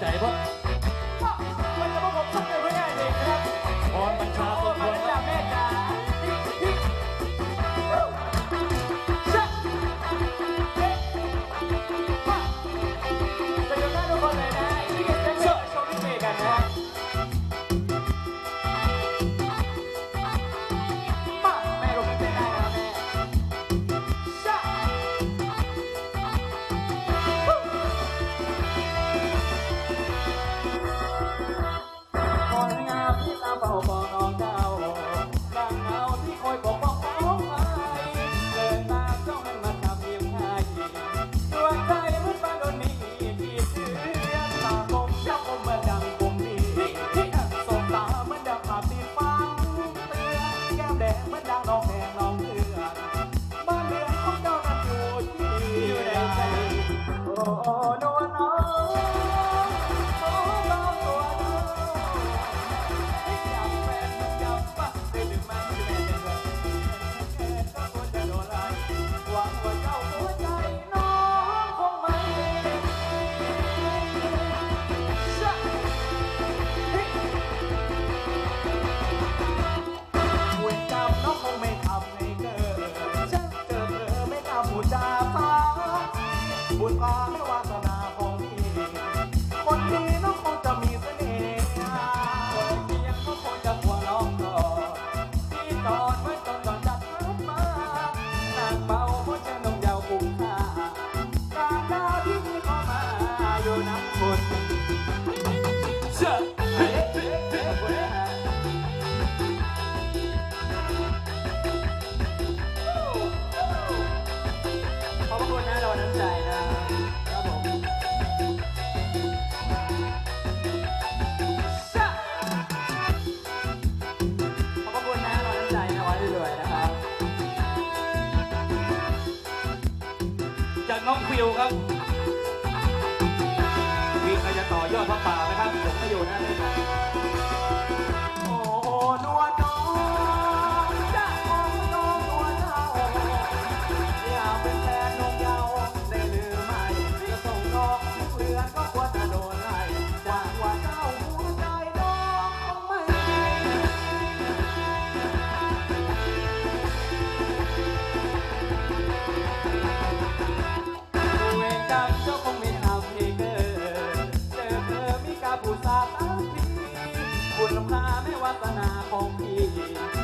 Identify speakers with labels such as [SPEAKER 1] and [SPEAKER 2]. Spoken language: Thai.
[SPEAKER 1] ใจบ่
[SPEAKER 2] มันจะมาผมสักเดือนไม่ได้เด็ครับพรบัญชา Oh, oh no. การวาสนาของพี่คนดีน้องคงจะมีเสน่ห์เพียงเขคงจะหัวน้องก่อที่ตอนไว้ตอตอนจัดรถมานางเบาเพราะฉันองยาวคุ้มค่าการดาที่มีข้ามาอยู่น้ำมือเฮ้เฮ้เเฮ้ขอบคุณนะเรานำใจ องฟิวครับวิ่งก็จะต่อยอดพระป่า จากเคงไม่เอาเทอเจอเธอมีกาบู
[SPEAKER 1] ซาตั้งทีคุณค่าไม่วาสนาของพี่